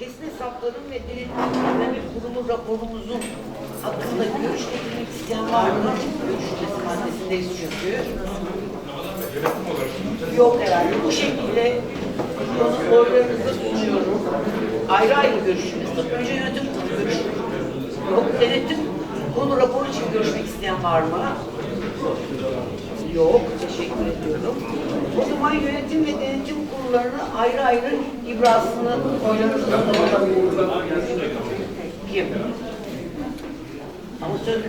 kesin hesapların ve denetim düzenleme kurumu raporumuzun hakkında görüş edinmek isteyen var mı? Görüşmesi maddesindeyiz çünkü. Yok herhalde. Bu şekilde bunu oylarınızı sunuyorum. Ayrı ayrı görüşmesi. Önce yönetim kurulu görüşü. Yok denetim konu raporu için görüşmek isteyen var mı? Yok. Teşekkür ediyorum. O zaman yönetim ve denetim kurullarını ayrı ayrı ibrasını oylarınızı alalım. Kim? Ama söz...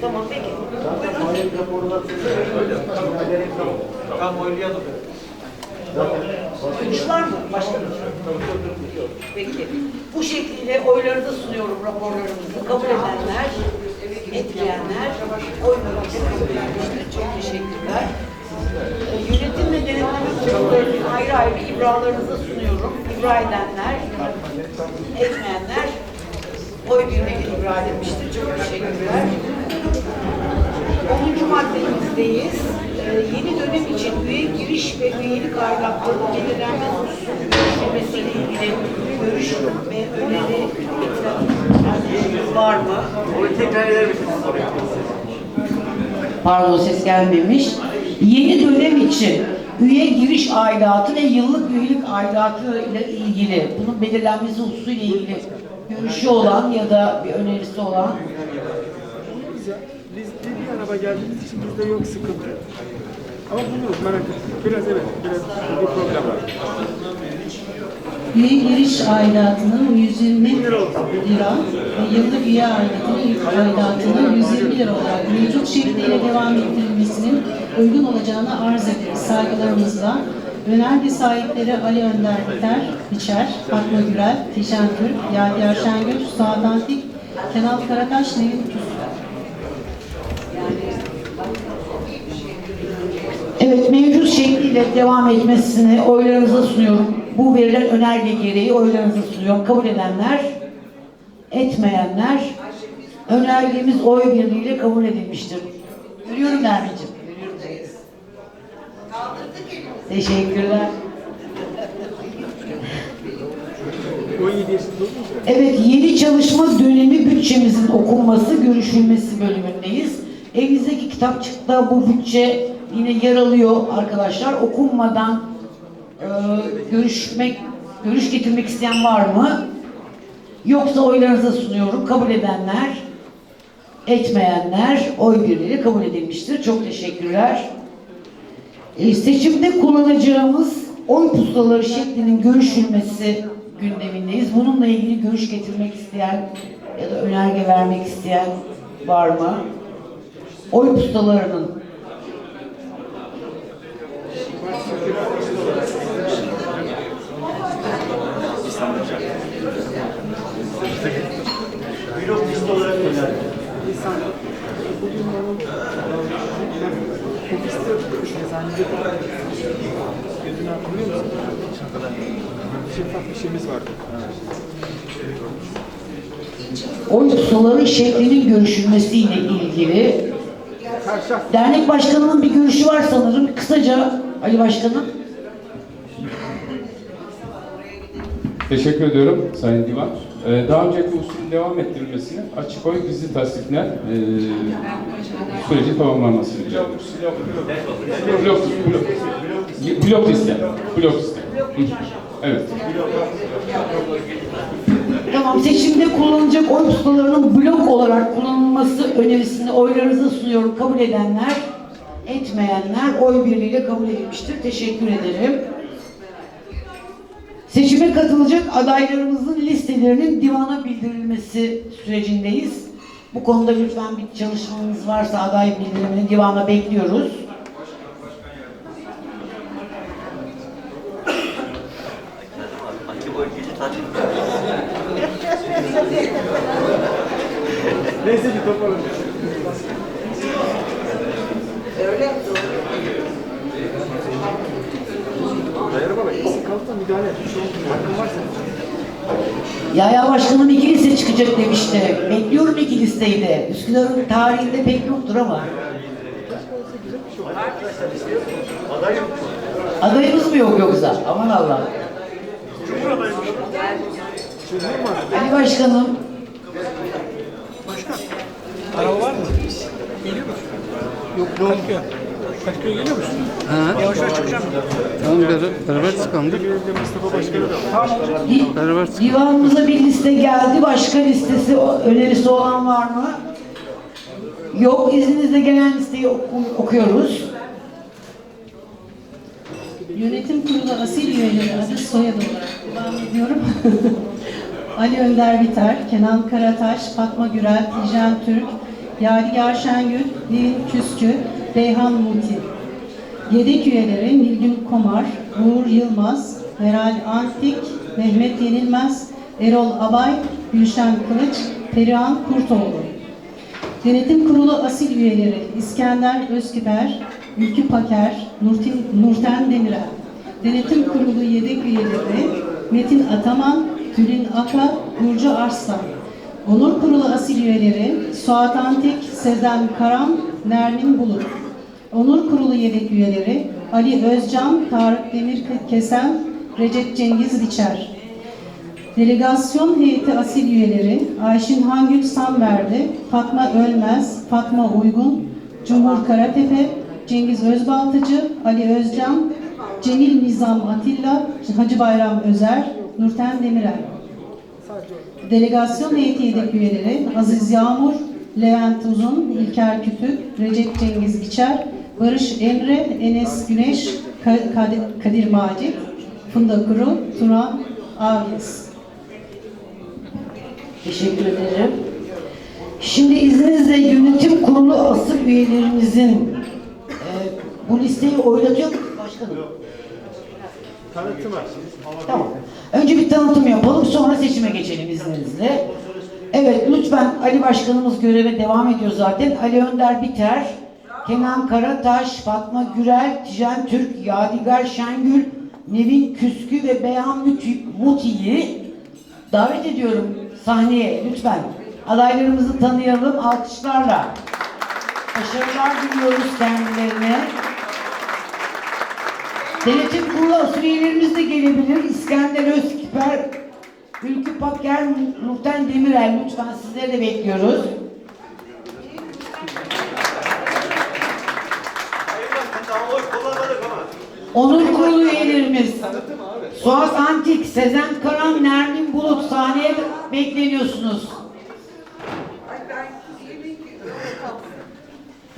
Tamam peki. Buyurun. Tamam oynayalım. Görüş var mı? Başka Yok. Peki. Bu şekilde oylarınızı sunuyorum raporlarımızı. Kabul edenler, etmeyenler oylarınızı kabul edilmiştir. Ayrı ibralarınızı sunuyorum. İbra edenler, etmeyenler oy birliğiyle ibra edilmiştir. Çok teşekkürler. 10. maddemizdeyiz. Ee, yeni dönem için üye giriş ve üyelik ayrıklarının belirlenme hususunun görüşülmesiyle ilgili görüş ve öneri arkadaşımız var mı? Onu tekrar eder misiniz soruyu? Pardon ses gelmemiş. Yeni dönem için üye giriş aidatı ve yıllık üyelik aidatı ile ilgili bunun belirlenmesi hususuyla ilgili görüşü olan ya da bir önerisi olan. Biz bir, araba geldiğimiz için bizde yok sıkıntı. Ama buluruz merak etme. Biraz evet, biraz bir problem var. Üye giriş aidatının 120 lira ve yıllık üye aidatının aidatının 120 lira olarak mevcut şekliyle devam ettirilmesinin uygun olacağını arz ederiz saygılarımızla. Önerge sahipleri Ali Önder Biter, Biçer, Fatma Gürel, Tişan Gür, Yadigar Şengül, Suat Antik, Kenan Karataş, Nevin. Evet, mevcut şekliyle devam etmesini oylarınıza sunuyorum. Bu verilen önerge gereği oylarınıza sunuyorum. Kabul edenler, etmeyenler, önergemiz oy birliğiyle kabul edilmiştir. Görüyorum Nermin'ciğim. Teşekkürler. 17 yaşında olunca Evet, yeni çalışma dönemi bütçemizin okunması, görüşülmesi bölümündeyiz. Elinizdeki kitapçıkta bu bütçe yine yer alıyor arkadaşlar. Okunmadan e, görüşmek, görüş getirmek isteyen var mı? Yoksa oylarınıza sunuyorum. Kabul edenler, etmeyenler oy birliğiyle kabul edilmiştir. Çok teşekkürler. E, seçimde kullanacağımız oy pusulaları şeklinin görüşülmesi gündemindeyiz. Bununla ilgili görüş getirmek isteyen ya da önerge vermek isteyen var mı? Oy pusulalarının Blok liste olarak eczanede pusulaları şeklinin görüşülmesiyle ilgili dernek başkanının bir görüşü var sanırım. Kısaca Ali Başkanım. Teşekkür ediyorum Sayın Divan. Ee, daha önceki usulün devam ettirilmesini açık oy gizli tasdikler e, süreci tamamlanmasını rica ediyoruz. Blok, blok, blok, liste. Blok liste. Hı. Evet. Tamam seçimde kullanılacak oy pusulalarının blok olarak kullanılması önerisini oylarınıza sunuyorum. Kabul edenler, etmeyenler oy birliğiyle kabul edilmiştir. Teşekkür ederim. Seçime katılacak adaylarımızın listelerinin divana bildirilmesi sürecindeyiz. Bu konuda lütfen bir çalışmanız varsa aday bildirimini divana bekliyoruz. Neyse bir toparlanın. Öyle Dayarı baba eksik kaldı da müdahale et. Hakkın varsa. Yahya Başkanım iki liste çıkacak demişti. Bekliyorum iki listeyi de. Üsküdar'ın tarihinde pek yoktur ama. Aday yok. Adayımız mı yok yoksa? Aman Allah. Ali Başkanım, Araba var mı? Geliyor musun? Yok. Kadıköy. Kadıköy'e geliyor musun? Ha. Yavaş yavaş çıkacağım. Tamam beraber, beraber çıkalım. Mustafa Başkanı da. Tamam. Beraber çıkalım. divanımıza bir liste geldi. Başka listesi, önerisi olan var mı? Yok. İzninizle gelen listeyi oku- okuyoruz. Yönetim Kurulu asil üyeleri adı soyadı olarak devam ediyorum. Ali Önder Biter, Kenan Karataş, Fatma Gürel, Tijen Türk, Yadigar Şengül, Nevin Küskü, Reyhan Muti. Yedek üyeleri Nilgün Komar, Uğur Yılmaz, Meral Antik, Mehmet Yenilmez, Erol Abay, Gülşen Kılıç, Perihan Kurtoğlu. Yönetim Kurulu asil üyeleri İskender Özkiber, Ülkü Paker, Nurtin, Nurten Demirel. Denetim Kurulu yedek üyeleri Metin Ataman, Tülin Aka, Burcu Arslan. Onur Kurulu asil üyeleri Suat Antik, Sezen Karam, Nermin Bulut. Onur Kurulu yedek üyeleri Ali Özcan, Tarık Demir Kesen, Recep Cengiz Biçer. Delegasyon heyeti asil üyeleri Ayşin Hangül Samverdi, Fatma Ölmez, Fatma Uygun, Cumhur Karatepe, Cengiz Özbaltıcı, Ali Özcan, Cemil Nizam Atilla, Hacı Bayram Özer, Nurten Demirel. Delegasyon heyeti yedek üyeleri Aziz Yağmur, Levent Uzun, İlker Kütük, Recep Cengiz Biçer, Barış Emre, Enes Güneş, Ka- Kadir, Macit, Funda Kuru, Turan Ağgez. Teşekkür ederim. Şimdi izninizle yönetim kurulu asıl üyelerimizin e, bu listeyi oylatıyor başkanım? Tanıtım. Tamam. Önce bir tanıtım yapalım sonra seçime geçelim izninizle. Evet lütfen Ali Başkanımız göreve devam ediyor zaten. Ali Önder Biter, Kenan Karataş, Fatma Gürel, Tijen Türk, Yadigar Şengül, Nevin Küskü ve Beyhan Muti- Muti'yi davet ediyorum sahneye lütfen. Adaylarımızı tanıyalım alkışlarla. Başarılar diliyoruz kendilerine. Denetim kurulu asıl üyelerimiz de gelebilir. İskender Özkiper, Ülkü Paker, Nurten Demirel. Lütfen sizleri de bekliyoruz. Onur kurulu üyelerimiz. Suat Antik, Sezen Karan, Nermin Bulut sahneye bekleniyorsunuz.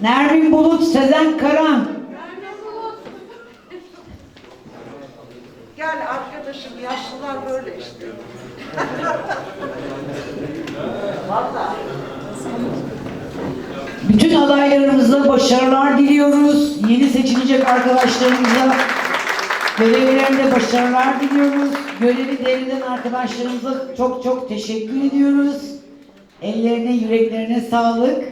Nermin Bulut, Sezen Karan. Gel arkadaşım yaşlılar böyle işte. Bütün adaylarımıza başarılar diliyoruz. Yeni seçilecek arkadaşlarımıza görevlerinde başarılar diliyoruz. Görevi devreden arkadaşlarımıza çok çok teşekkür ediyoruz. Ellerine, yüreklerine sağlık.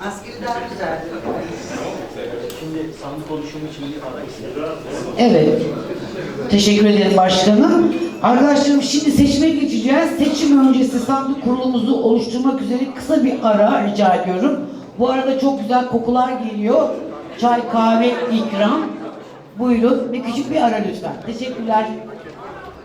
Maskeli daha güzel. Şimdi sandık oluşumu için bir aday istedim. Evet. Teşekkür ederim başkanım. Arkadaşlarım şimdi seçime geçeceğiz. Seçim öncesi sandık kurulumuzu oluşturmak üzere kısa bir ara rica ediyorum. Bu arada çok güzel kokular geliyor. Çay, kahve, ikram. Buyurun. Bir küçük bir ara lütfen. Teşekkürler.